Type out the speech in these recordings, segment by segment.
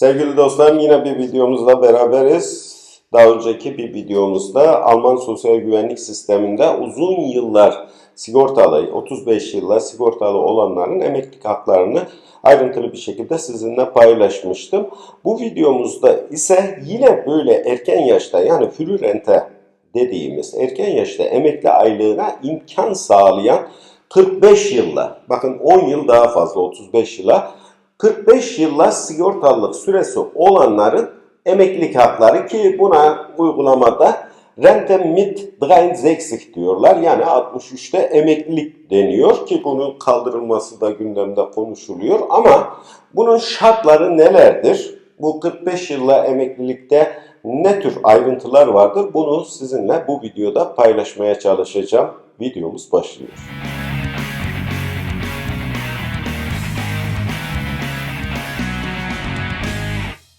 Sevgili dostlarım yine bir videomuzla beraberiz. Daha önceki bir videomuzda Alman sosyal güvenlik sisteminde uzun yıllar sigortalı, 35 yıllar sigortalı olanların emeklilik haklarını ayrıntılı bir şekilde sizinle paylaşmıştım. Bu videomuzda ise yine böyle erken yaşta yani frürente dediğimiz erken yaşta emekli aylığına imkan sağlayan 45 yılla, bakın 10 yıl daha fazla 35 yıla 45 yılla sigortalılık süresi olanların emeklilik hakları ki buna uygulamada Rente mit 63 diyorlar. Yani 63'te emeklilik deniyor ki bunun kaldırılması da gündemde konuşuluyor. Ama bunun şartları nelerdir? Bu 45 yılla emeklilikte ne tür ayrıntılar vardır? Bunu sizinle bu videoda paylaşmaya çalışacağım. Videomuz başlıyor.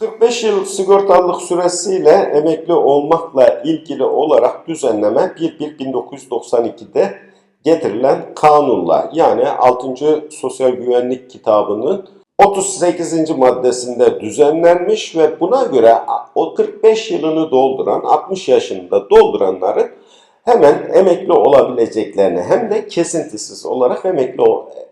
45 yıl sigortalılık süresiyle emekli olmakla ilgili olarak düzenleme 1.1.1992'de getirilen kanunla yani 6. Sosyal Güvenlik Kitabı'nın 38. maddesinde düzenlenmiş ve buna göre o 45 yılını dolduran 60 yaşında dolduranların hemen emekli olabileceklerini hem de kesintisiz olarak emekli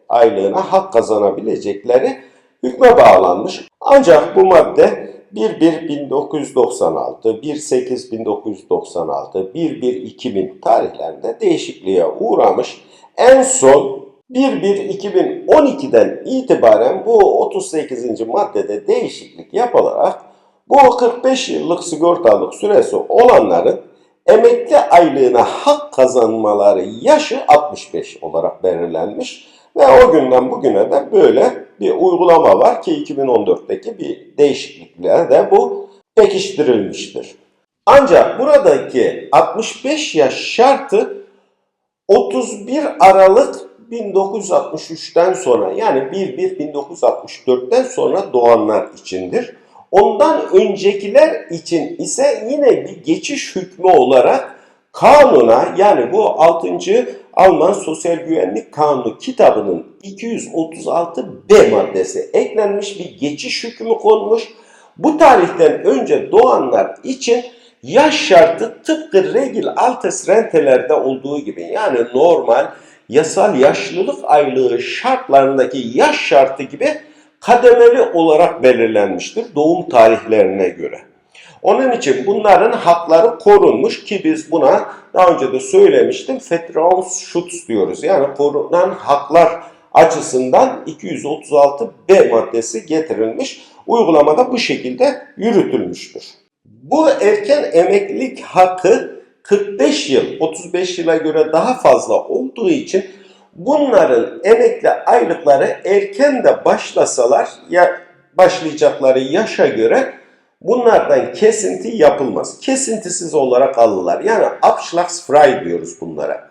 aylığına hak kazanabilecekleri hükme bağlanmış. Ancak bu madde 1.1.1996, 1.8.1996, 1.1.2000 tarihlerinde değişikliğe uğramış. En son 1.1.2012'den itibaren bu 38. maddede değişiklik yapılarak bu 45 yıllık sigortalık süresi olanların emekli aylığına hak kazanmaları yaşı 65 olarak belirlenmiş. Ve o günden bugüne de böyle bir uygulama var ki 2014'teki bir değişiklikle de bu pekiştirilmiştir. Ancak buradaki 65 yaş şartı 31 Aralık 1963'ten sonra yani 1-1-1964'ten sonra doğanlar içindir. Ondan öncekiler için ise yine bir geçiş hükmü olarak kanuna yani bu 6. Alman Sosyal Güvenlik Kanunu kitabının 236B maddesi eklenmiş bir geçiş hükmü konmuş. Bu tarihten önce doğanlar için yaş şartı tıpkı regil altes rentelerde olduğu gibi yani normal yasal yaşlılık aylığı şartlarındaki yaş şartı gibi kademeli olarak belirlenmiştir doğum tarihlerine göre. Onun için bunların hakları korunmuş ki biz buna daha önce de söylemiştim Vertrauensschutz diyoruz. Yani korunan haklar açısından 236B maddesi getirilmiş. Uygulamada bu şekilde yürütülmüştür. Bu erken emeklilik hakkı 45 yıl, 35 yıla göre daha fazla olduğu için bunların emekli aylıkları erken de başlasalar ya başlayacakları yaşa göre bunlardan kesinti yapılmaz. Kesintisiz olarak alırlar. Yani Abschlagsfrei diyoruz bunlara.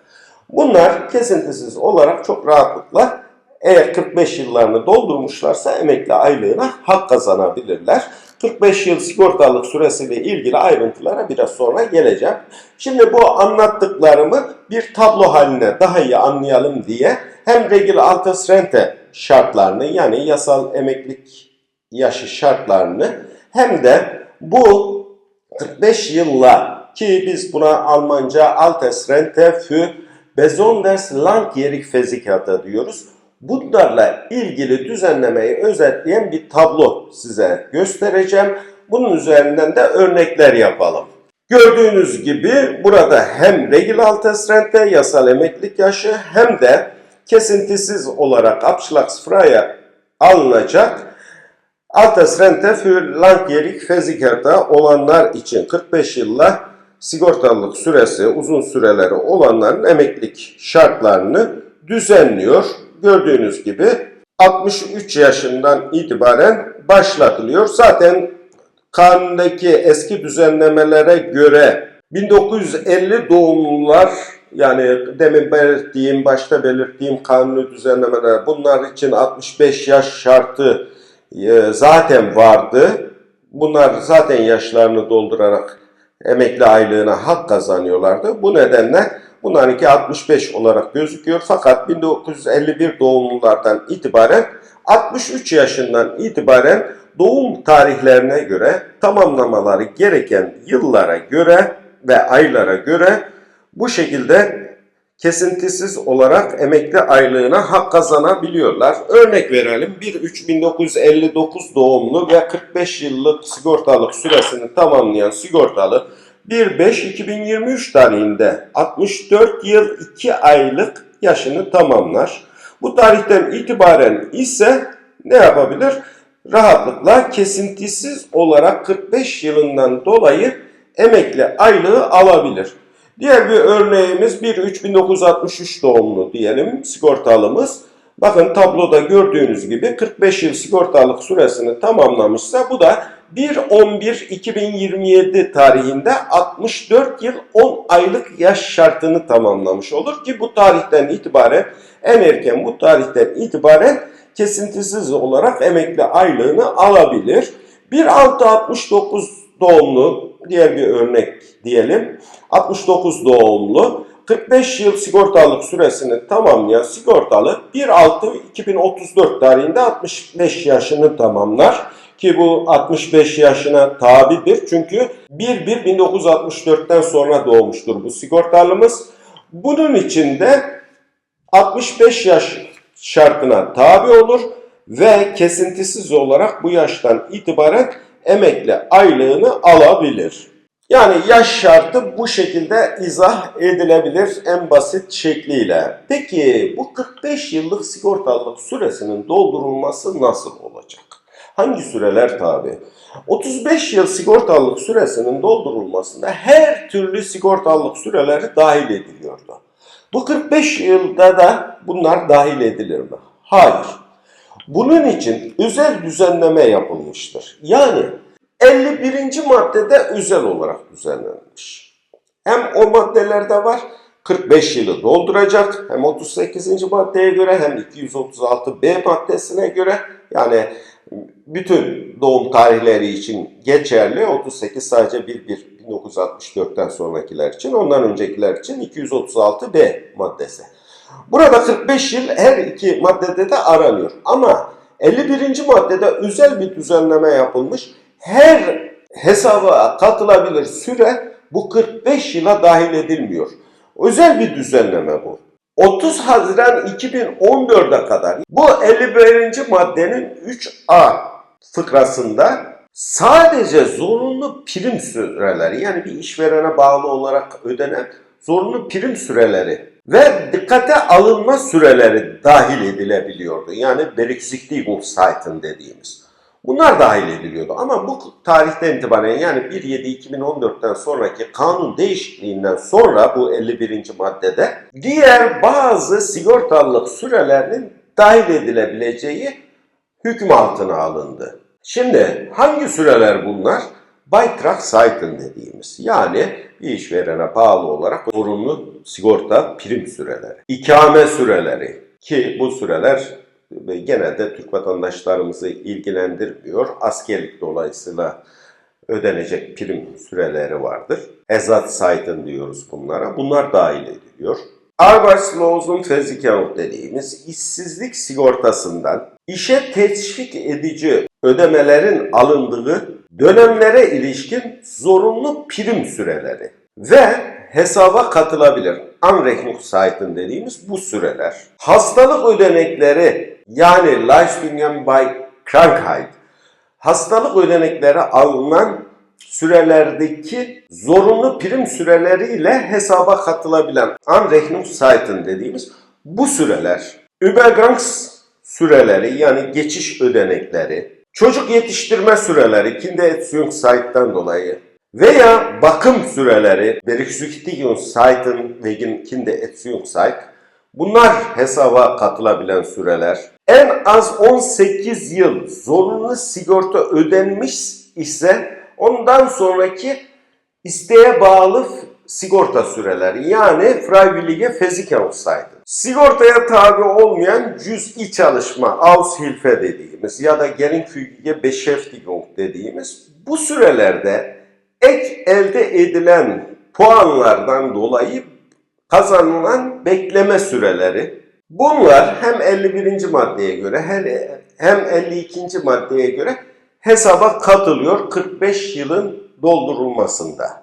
Bunlar kesintisiz olarak çok rahatlıkla eğer 45 yıllarını doldurmuşlarsa emekli aylığına hak kazanabilirler. 45 yıl sigortalık süresiyle ilgili ayrıntılara biraz sonra geleceğim. Şimdi bu anlattıklarımı bir tablo haline daha iyi anlayalım diye hem regil altes rente şartlarını yani yasal emeklilik yaşı şartlarını hem de bu 45 yılla ki biz buna Almanca altes rente für besonders langjährig Versicherte diyoruz. Bunlarla ilgili düzenlemeyi özetleyen bir tablo size göstereceğim. Bunun üzerinden de örnekler yapalım. Gördüğünüz gibi burada hem regil altes rente yasal emeklilik yaşı hem de kesintisiz olarak Abschlagsfreie alınacak Altes Rente für langjährig Versicherte olanlar için 45 yılla sigortalılık süresi uzun süreleri olanların emeklilik şartlarını düzenliyor. Gördüğünüz gibi 63 yaşından itibaren başlatılıyor. Zaten kanundaki eski düzenlemelere göre 1950 doğumlular yani demin belirttiğim, başta belirttiğim kanuni düzenlemeler bunlar için 65 yaş şartı zaten vardı. Bunlar zaten yaşlarını doldurarak emekli aylığına hak kazanıyorlardı. Bu nedenle bunlarınki 65 olarak gözüküyor. Fakat 1951 doğumlulardan itibaren 63 yaşından itibaren doğum tarihlerine göre tamamlamaları gereken yıllara göre ve aylara göre bu şekilde kesintisiz olarak emekli aylığına hak kazanabiliyorlar. Örnek verelim 1-3-1959 doğumlu ve 45 yıllık sigortalık süresini tamamlayan sigortalı 1-5-2023 tarihinde 64 yıl 2 aylık yaşını tamamlar. Bu tarihten itibaren ise ne yapabilir? Rahatlıkla kesintisiz olarak 45 yılından dolayı emekli aylığı alabilir. Diğer bir örneğimiz 1-3-1963 doğumlu diyelim sigortalımız. Bakın tabloda gördüğünüz gibi 45 yıl sigortalık süresini tamamlamışsa bu da 1-11-2027 tarihinde 64 yıl 10 aylık yaş şartını tamamlamış olur ki bu tarihten itibaren en erken bu tarihten itibaren kesintisiz olarak emekli aylığını alabilir. 1-6-69 doğumlu diğer bir örnek diyelim. 69 doğumlu 45 yıl sigortalık süresini tamamlayan sigortalı 1-6-2034 tarihinde 65 yaşını tamamlar. Ki bu 65 yaşına tabidir. Çünkü 1-1-1964'ten sonra doğmuştur bu sigortalımız. Bunun için de 65 yaş şartına tabi olur ve kesintisiz olarak bu yaştan itibaren emekli aylığını alabilir. Yani yaş şartı bu şekilde izah edilebilir en basit şekliyle. Peki bu 45 yıllık sigortalılık süresinin doldurulması nasıl olacak? Hangi süreler tabi? 35 yıl sigortalılık süresinin doldurulmasında her türlü sigortalılık süreleri dahil ediliyordu. Bu 45 yılda da bunlar dahil edilir mi? Hayır. Bunun için özel düzenleme yapılmıştır. Yani 51. maddede özel olarak düzenlenmiş. Hem o maddelerde var 45 yılı dolduracak hem 38. maddeye göre hem 236b maddesine göre yani bütün doğum tarihleri için geçerli 38 sadece 1 1 1964'ten sonrakiler için ondan öncekiler için 236b maddesi. Burada 45 yıl her iki maddede de aranıyor ama 51. maddede özel bir düzenleme yapılmış. Her hesaba katılabilir süre bu 45 yıla dahil edilmiyor. Özel bir düzenleme bu. 30 Haziran 2014'e kadar bu 51. maddenin 3A fıkrasında sadece zorunlu prim süreleri yani bir işverene bağlı olarak ödenen zorunlu prim süreleri ve dikkate alınma süreleri dahil edilebiliyordu. Yani Berücksichtigungszeiten dediğimiz. Bunlar dahil ediliyordu ama bu tarihten itibaren yani 1.7.2014'ten sonraki kanun değişikliğinden sonra bu 51. maddede diğer bazı sigortalılık sürelerinin dahil edilebileceği hüküm altına alındı. Şimdi hangi süreler bunlar? Beitragszeiten dediğimiz yani bir işverene bağlı olarak zorunlu sigorta prim süreleri, ikame süreleri ki bu süreler genelde Türk vatandaşlarımızı ilgilendirmiyor. Askerlik dolayısıyla ödenecek prim süreleri vardır. Ezatzeiten diyoruz bunlara. Bunlar dahil ediliyor. Arbeitslosenversicherung dediğimiz işsizlik sigortasından işe teşvik edici ödemelerin alındığı dönemlere ilişkin zorunlu prim süreleri ve hesaba katılabilir. Anrechnungszeiten dediğimiz bu süreler. Hastalık ödenekleri yani Leistungen bei Krankheit hastalık ödenekleri alınan sürelerdeki zorunlu prim süreleriyle hesaba katılabilen Anrechnungszeiten dediğimiz bu süreler Übergangs süreleri yani geçiş ödenekleri, çocuk yetiştirme süreleri Kindererziehungszeit'ten dolayı veya bakım süreleri Berücksichtigungszeiten wegen Kindererziehungszeit bunlar hesaba katılabilen süreler. En az 18 yıl zorunlu sigorta ödenmiş ise ondan sonraki isteğe bağlı sigorta süreleri yani Freiwillige Versicherungszeiten. Sigortaya tabi olmayan cüz'i çalışma, Aushilfe dediğimiz ya da geringfügige Beschäftigung dediğimiz bu sürelerde ek elde edilen puanlardan dolayı kazanılan bekleme süreleri bunlar hem 51. maddeye göre hem 52. maddeye göre hesaba katılıyor 45 yılın doldurulmasında.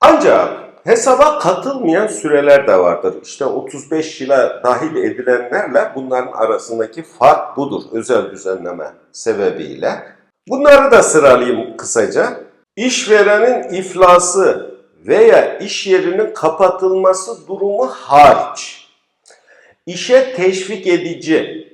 Ancak hesaba katılmayan süreler de vardır. İşte 35 yıla dahil edilenlerle bunların arasındaki fark budur özel düzenleme sebebiyle. Bunları da sıralayayım kısaca. İşverenin iflası veya iş yerinin kapatılması durumu hariç işe teşvik edici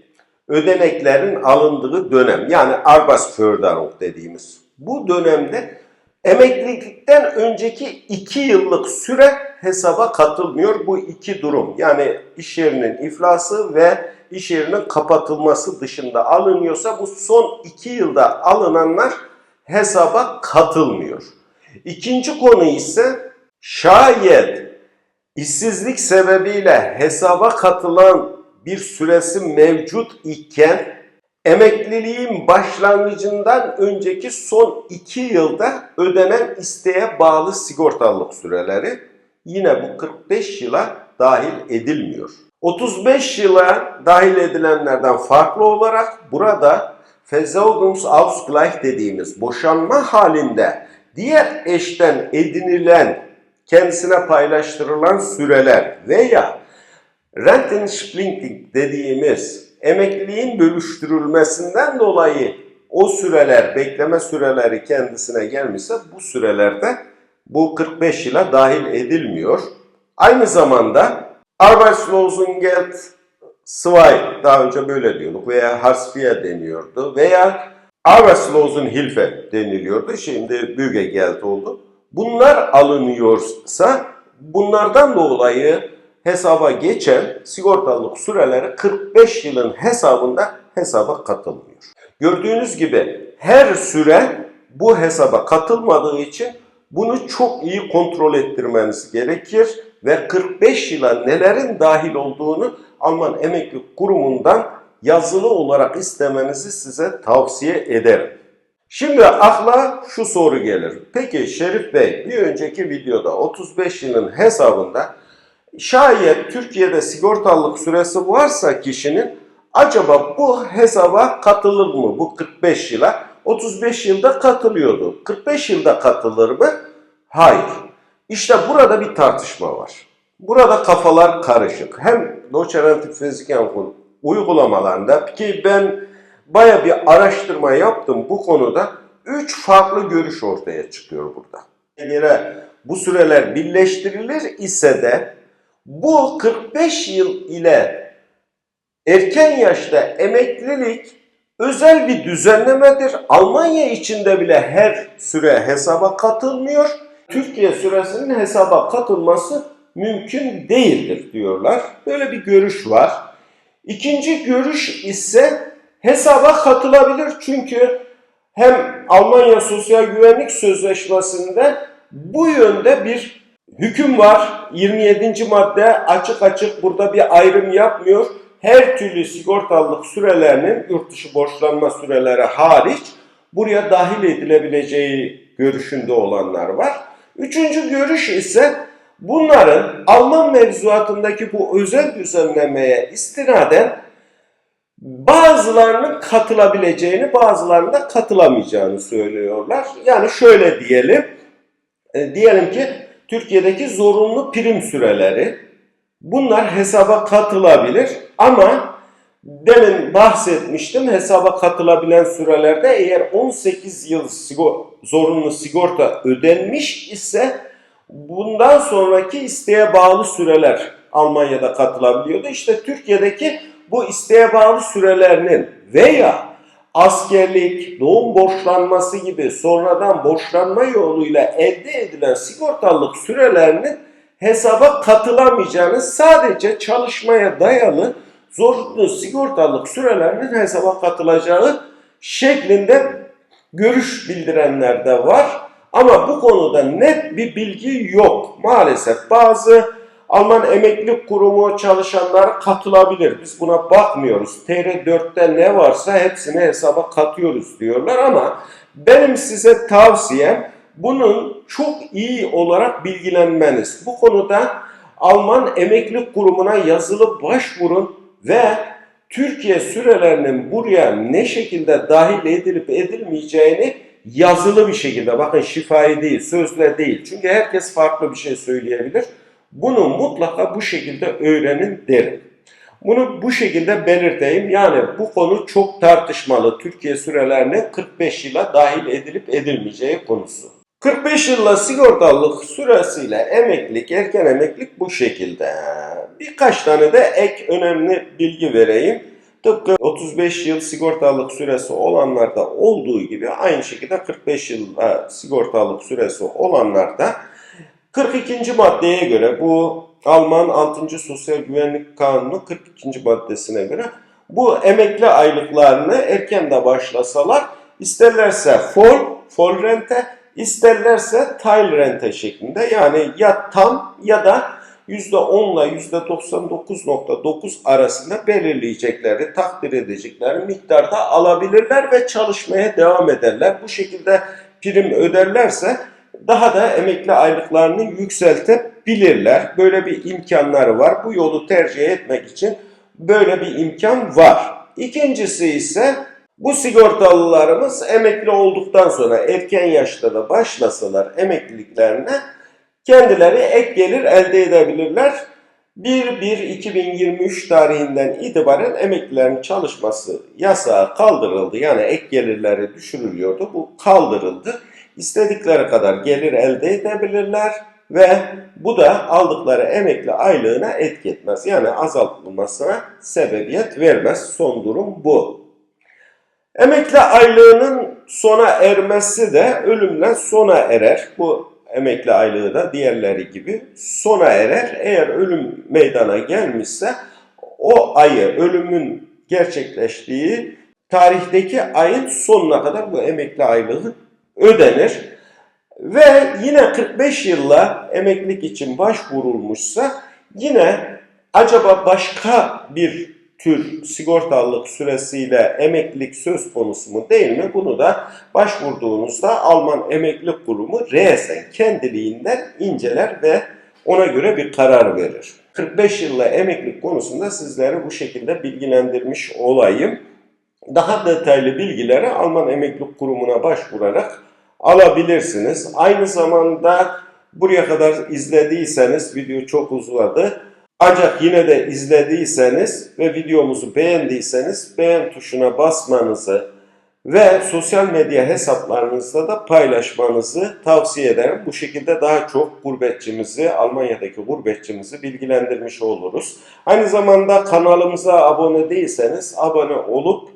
ödeneklerin alındığı dönem yani Arbeitsförderung dediğimiz bu dönemde emeklilikten önceki iki yıllık süre hesaba katılmıyor bu iki durum. Yani iş yerinin iflası ve iş yerinin kapatılması dışında alınıyorsa bu son iki yılda alınanlar hesaba katılmıyor. İkinci konu ise şayet işsizlik sebebiyle hesaba katılan bir süresi mevcut iken emekliliğin başlangıcından önceki son iki yılda ödenen isteğe bağlı sigortalılık süreleri yine bu 45 yıla dahil edilmiyor. 35 yıla dahil edilenlerden farklı olarak burada Versorgungsausgleich dediğimiz boşanma halinde diğer eşten edinilen kendisine paylaştırılan süreler veya Rentensplitting dediğimiz emekliliğin bölüştürülmesinden dolayı o süreler, bekleme süreleri kendisine gelmişse bu sürelerde bu 45 yıla dahil edilmiyor. Aynı zamanda Arbeitslosengeld 2 daha önce böyle diyorduk veya Hartz-IV deniyordu veya Arbeitslosenhilfe deniliyordu. Şimdi Bürgergeld oldu. Bunlar alınıyorsa bunlardan dolayı hesaba geçen sigortalılık süreleri 45 yılın hesabında hesaba katılmıyor. Gördüğünüz gibi her süre bu hesaba katılmadığı için bunu çok iyi kontrol ettirmeniz gerekir ve 45 yıla nelerin dahil olduğunu Alman Emeklilik Kurumu'ndan yazılı olarak istemenizi size tavsiye ederim. Şimdi akla şu soru gelir. Peki Şerif Bey bir önceki videoda 35 yılın hesabında şayet Türkiye'de sigortalılık süresi varsa kişinin acaba bu hesaba katılır mı bu 45 yıla? 35 yılda katılıyordu. 45 yılda katılır mı? Hayır. İşte burada bir tartışma var. Burada kafalar karışık. Hem Doçerentik Fiziken uygulamalarında ki ben baya bir araştırma yaptım bu konuda. Üç farklı görüş ortaya çıkıyor burada. Eğer bu süreler birleştirilir ise de bu 45 yıl ile erken yaşta emeklilik özel bir düzenlemedir. Almanya içinde bile her süre hesaba katılmıyor. Türkiye süresinin hesaba katılması mümkün değildir diyorlar. Böyle bir görüş var. İkinci görüş ise hesaba katılabilir çünkü hem Almanya Sosyal Güvenlik Sözleşmesi'nde bu yönde bir hüküm var. 27. madde açık açık burada bir ayrım yapmıyor. Her türlü sigortalılık sürelerinin yurt dışı borçlanma süreleri hariç buraya dahil edilebileceği görüşünde olanlar var. Üçüncü görüş ise bunların Alman mevzuatındaki bu özel düzenlemeye istinaden bazılarının katılabileceğini, bazılarının da katılamayacağını söylüyorlar. Yani şöyle diyelim, e, diyelim ki Türkiye'deki zorunlu prim süreleri bunlar hesaba katılabilir ama demin bahsetmiştim hesaba katılabilen sürelerde eğer 18 yıl sigor zorunlu sigorta ödenmiş ise bundan sonraki isteğe bağlı süreler Almanya'da katılabiliyordu. İşte Türkiye'deki bu isteğe bağlı sürelerinin veya askerlik, doğum borçlanması gibi sonradan borçlanma yoluyla elde edilen sigortalılık sürelerinin hesaba katılamayacağını sadece çalışmaya dayalı zorunlu sigortalılık sürelerinin hesaba katılacağı şeklinde görüş bildirenler de var. Ama bu konuda net bir bilgi yok. Maalesef bazı Alman Emeklilik Kurumu çalışanlar katılabilir. Biz buna bakmıyoruz. TR4'te ne varsa hepsini hesaba katıyoruz diyorlar ama benim size tavsiyem bunun çok iyi olarak bilgilenmeniz. Bu konuda Alman Emeklilik Kurumu'na yazılı başvurun ve Türkiye sürelerinin buraya ne şekilde dahil edilip edilmeyeceğini yazılı bir şekilde bakın şifai değil, sözle değil. Çünkü herkes farklı bir şey söyleyebilir. Bunu mutlaka bu şekilde öğrenin derim. Bunu bu şekilde belirteyim. Yani bu konu çok tartışmalı. Türkiye sürelerinin 45 yıla dahil edilip edilmeyeceği konusu. 45 yılla sigortalılık süresiyle emeklilik, erken emeklilik bu şekilde. Birkaç tane de ek önemli bilgi vereyim. Tıpkı 35 yıl sigortalılık süresi olanlarda olduğu gibi aynı şekilde 45 yıl sigortalılık süresi olanlarda 42. maddeye göre bu Alman 6. Sosyal Güvenlik Kanunu 42. maddesine göre bu emekli aylıklarını erken de başlasalar isterlerse full, full rente, isterlerse tile rente şeklinde yani ya tam ya da %10 ile %99.9 arasında belirleyecekleri, takdir edecekleri miktarda alabilirler ve çalışmaya devam ederler. Bu şekilde prim öderlerse daha da emekli aylıklarını yükseltebilirler. Böyle bir imkanları var. Bu yolu tercih etmek için böyle bir imkan var. İkincisi ise bu sigortalılarımız emekli olduktan sonra erken yaşta da başlasalar emekliliklerine kendileri ek gelir elde edebilirler. 1-1-2023 tarihinden itibaren emeklilerin çalışması yasağı kaldırıldı. Yani ek gelirleri düşürülüyordu. Bu kaldırıldı. İstedikleri kadar gelir elde edebilirler ve bu da aldıkları emekli aylığına etki etmez. Yani azaltılmasına sebebiyet vermez. Son durum bu. Emekli aylığının sona ermesi de ölümle sona erer. Bu emekli aylığı da diğerleri gibi sona erer. Eğer ölüm meydana gelmişse o ayı ölümün gerçekleştiği tarihteki ayın sonuna kadar bu emekli aylığı ödenir. Ve yine 45 yılla emeklilik için başvurulmuşsa yine acaba başka bir tür sigortalılık süresiyle emeklilik söz konusu mu değil mi? Bunu da başvurduğunuzda Alman Emeklilik Kurumu RES'en kendiliğinden inceler ve ona göre bir karar verir. 45 yılla emeklilik konusunda sizleri bu şekilde bilgilendirmiş olayım. Daha detaylı bilgileri Alman Emeklilik Kurumu'na başvurarak alabilirsiniz. Aynı zamanda buraya kadar izlediyseniz video çok uzadı. Ancak yine de izlediyseniz ve videomuzu beğendiyseniz beğen tuşuna basmanızı ve sosyal medya hesaplarınızda da paylaşmanızı tavsiye ederim. Bu şekilde daha çok gurbetçimizi, Almanya'daki gurbetçimizi bilgilendirmiş oluruz. Aynı zamanda kanalımıza abone değilseniz abone olup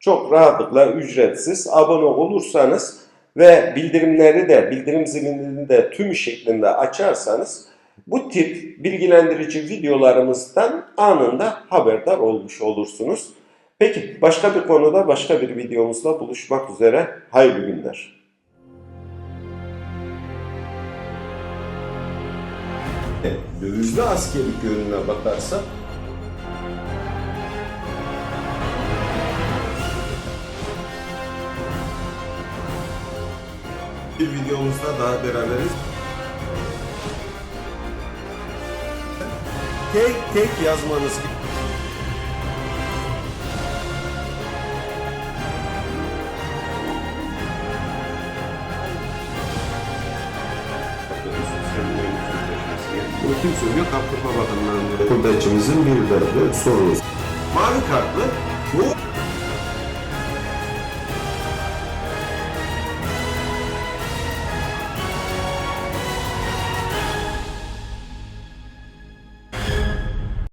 çok rahatlıkla ücretsiz abone olursanız ve bildirimleri de bildirim zilini de tüm şeklinde açarsanız bu tip bilgilendirici videolarımızdan anında haberdar olmuş olursunuz. Peki başka bir konuda başka bir videomuzla buluşmak üzere. Hayırlı günler. Dövizli askerlik yönüne bakarsak bir videomuzda daha beraberiz. Tek tek yazmanız Bunu kim söylüyor? Kaptırma Bakanlığı'nın gurbetçimizin bir de sorusu. Mavi kartlı bu